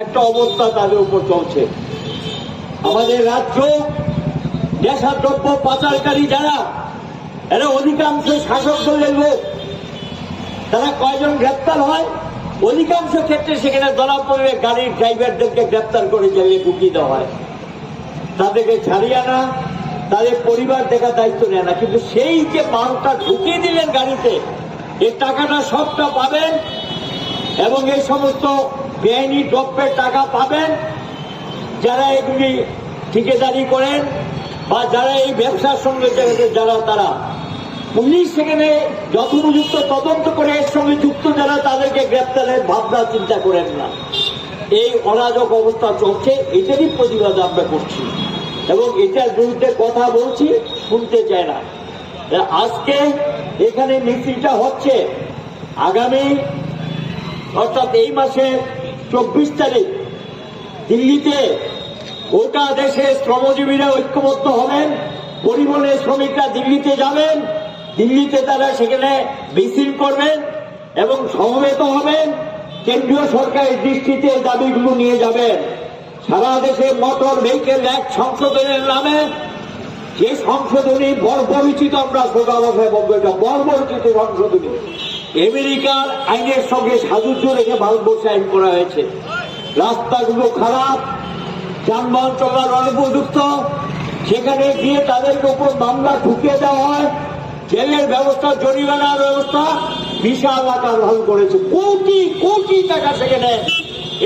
একটা অবস্থা তাদের উপর চলছে। আমাদের রাজ্য, নেশাদ্রব্য পাচারকারী যারা, এরা অধিকাংশ শাসক দলের লোক। তারা কয়জন গ্রেপ্তার হয়? অধিকাংশ ক্ষেত্রে সেখানে ধরা পড়লে গাড়ির ড্রাইভারদেরকে গ্রেপ্তার করে জেলে ঢুকিয়ে দেওয়া হয়। তাদেরকে ছাড়িয়ে আনা, তাদের পরিবার দেখা দায়িত্ব নেয় না। কিন্তু সেই যে মালটা ঢুকিয়ে দিলেন গাড়িতে এই টাকাটা সবটা পাবেন এবং এই সমস্ত বেআইনি দ্রব্যের টাকা পাবেন, যারা এগুলি ঠিকাদারি করেন বা যারা এই ব্যবসার সঙ্গে যারা তারা। পুলিশ সেখানে যথোপযুক্ত তদন্ত করে এর সঙ্গে যুক্ত যারা, তাদেরকে গ্রেপ্তারের ভাবনা চিন্তা করেন না। এই অরাজক অবস্থা চলছে, এটারই প্রতিবাদ আমরা করছি। এবং এটার বিরুদ্ধে কথা বলছি, শুনতে চায় না। আজকে এখানে মিছিলটা হচ্ছে, আগামী, অর্থাৎ এই মাসের চব্বিশ তারিখ দিল্লিতে গোটা দেশে শ্রমজীবীরা ঐক্যবদ্ধ হবেন পরিবহনের শ্রমিকরা দিল্লিতে যাবেন, দিল্লিতে তারা সেখানে মিছিল করবেন এবং সমবেত হবেন। কেন্দ্রীয় সরকারের দৃষ্টিতে দাবিগুলো নিয়ে যাবেন। সারা দেশে মোটর ভেহিকেল এক সংশোধনের নামে যে সংশোধনী বর্বরিচিত আমরা সোজা বলব এটা বর্বরিচিত সংশোধনী। আমেরিকার আইনের সঙ্গে সাজুজ্য রেখে ভারতবর্ষে আইন করা হয়েছে। রাস্তাগুলো খারাপ, যানবাহন চলার অনুপযুক্ত সেখানে গিয়ে তাদেরকে উপর মামলা ঢুকিয়ে দেওয়া হয়। জেলের ব্যবস্থা, জরিমানার ব্যবস্থা বিশাল আকার ধারণ করেছে। কোটি কোটি টাকা সেখানে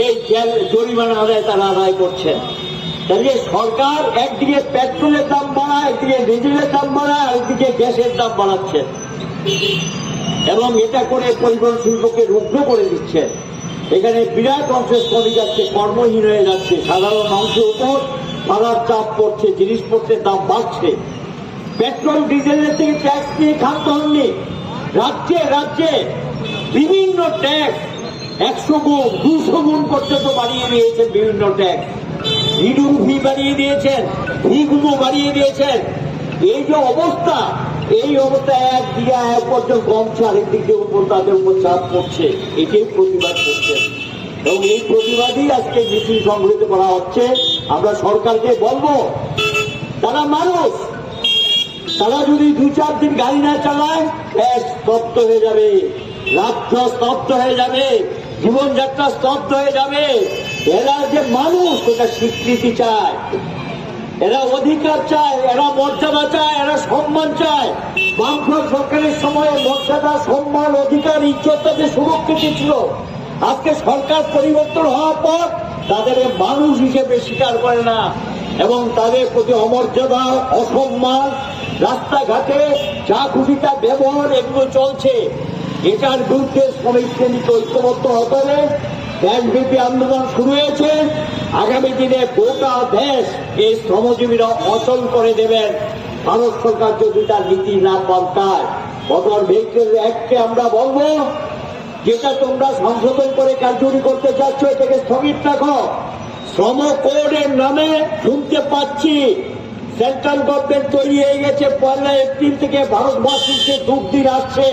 এই জেল জরিমানা আদায় তারা আদায় করছেন তাহলে সরকার একদিকে পেট্রোলের দাম বাড়ায়, একদিকে ডিজেলের দাম বাড়ায় একদিকে গ্যাসের দাম বাড়াচ্ছে। এবং এটা করে পরিবহন শিল্পকে রুগ্ন করে দিচ্ছে। এখানে বিরাট অংশের শ্রমিক আজকে কর্মহীন হয়ে যাচ্ছে, সাধারণ অংশের উপর ভাড়ার চাপ পড়ছে, জিনিসপত্রের দাম বাড়ছে। পেট্রোল, ডিজেলের থেকে ট্যাক্স নিয়ে ক্ষান্ত হননি। রাজ্যে রাজ্যে বিভিন্ন ট্যাক্স, একশো গুণ, দুশো গুণ পর্যন্ত বাড়িয়ে দিয়েছেন বিভিন্ন ট্যাক্স। ভিডুর ফি বাড়িয়ে দিয়েছেন ফিগুলো বাড়িয়ে দিয়েছেন। এই যে অবস্থা এই অবস্থা একদিকে এক পর্যন্ত কমছে আরেকদিকে উপর তাদের উপর চাপ পড়ছে। এটাই প্রতিবাদ করছেন এবং এই প্রতিবাদই আজকে মিছিল সংগঠিত করা হচ্ছে। আমরা সরকারকে বলব তারা মানুষ, তারা যদি দু চার দিন গাড়ি না চালায় স্তব্ধ হয়ে যাবে। রাজ্য স্তব্ধ হয়ে যাবে। জীবনযাত্রা স্তব্ধ হয়ে যাবে। এরা যে মানুষ সেটা স্বীকৃতি চায়। এরা অধিকার চায়, এরা মর্যাদা চায়, এরা সম্মান চায়। বামফ্রন্ট সরকারের সময়ে মর্যাদা, সম্মান, অধিকার, ইজ্জত তাদের সুরক্ষিত ছিল। আজকে সরকার পরিবর্তন হওয়ার পর তাদের মানুষ হিসেবে স্বীকার করে না এবং তাদের প্রতি অমর্যাদা, অসম্মান, রাস্তাঘাটে যা খুশি তা ব্যবহার এগুলো চলছে। এটার বিরুদ্ধে শ্রমিক শ্রেণীকে ঐক্যবদ্ধ হতে হবে। দেশব্যাপী আন্দোলন শুরু হয়েছে। আগামী দিনে গোটা দেশ এই শ্রমজীবীরা অচল করে দেবেন। ভারত সরকার যদি তার নীতি না পাল্টায় মোটর ভেহিকেল অ্যাক্টকে আমরা বলব, যেটা তোমরা সংশোধন করে কার্যকরী করতে চাচ্ছ এটাকে স্থগিত রাখো। শ্রম কোডের নামে শুনতে পাচ্ছি, সেন্ট্রাল গভর্নমেন্ট তৈরি হয়ে গেছে, পয়লা এপ্রিল থেকে ভারতবর্ষে দুঃখ দিন আসছে।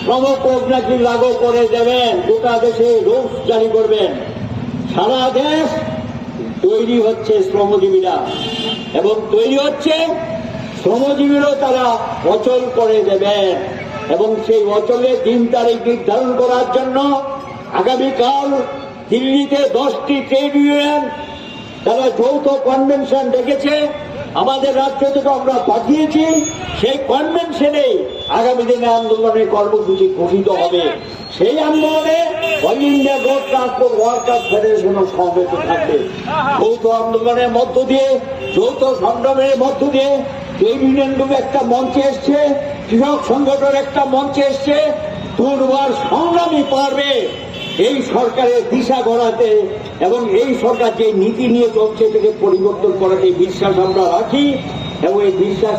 শ্রম কোড নাকি লাগু করে দেবেন, গোটা দেশে রুলস জারি করবেন। সারা দেশ তৈরি হচ্ছে শ্রমজীবীরা। এবং তৈরি হচ্ছে শ্রমজীবীরও তারা অচল করে দেবেন। এবং সেই অচলে দিন তারিখ নির্ধারণ করার জন্য আগামীকাল দিল্লিতে দশটি ট্রেড ইউনিয়ন, তারা যৌথ কনভেনশন ডেকেছে। আমাদের থেকে আমরা পাঠিয়েছি, সেই কনভেনশনে আগামী দিনে আন্দোলনের কর্মসূচি ঘোষিত হবে। সেই আন্দোলনে all India road transport workers ফেডারেশনও সমবেত থাকবে। যৌথ আন্দোলনের মধ্য দিয়ে, যৌথ সংগ্রামের মধ্য দিয়ে ট্রেড ইউনিয়নগুলো একটা মঞ্চে এসছে, কৃষক সংগঠন একটা মঞ্চে এসছে। দুর্বার সংগ্রামী পারবে। এই সরকারের দিশা গড়াতে এবং এই সরকার যে নীতি নিয়ে চলছে থেকে পরিবর্তন এই বিশ্বাস আমরা রাখি এবং এই বিশ্বাস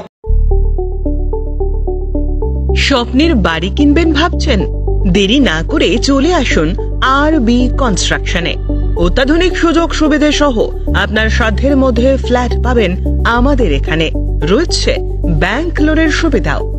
স্বপ্নের বাড়ি কিনবেন ভাবছেন? দেরি না করে চলে আসুন আর বি কনস্ট্রাকশনে অত্যাধুনিক সুযোগ সুবিধে সহ আপনার সাধ্যের মধ্যে ফ্ল্যাট পাবেন আমাদের এখানে। রয়েছে ব্যাংক লোনের সুবিধাও।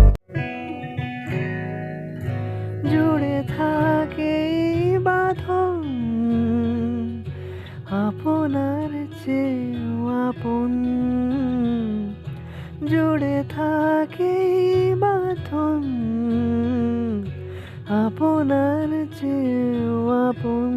থাকে এই বাঁধন আপনার চেয়েও আপন।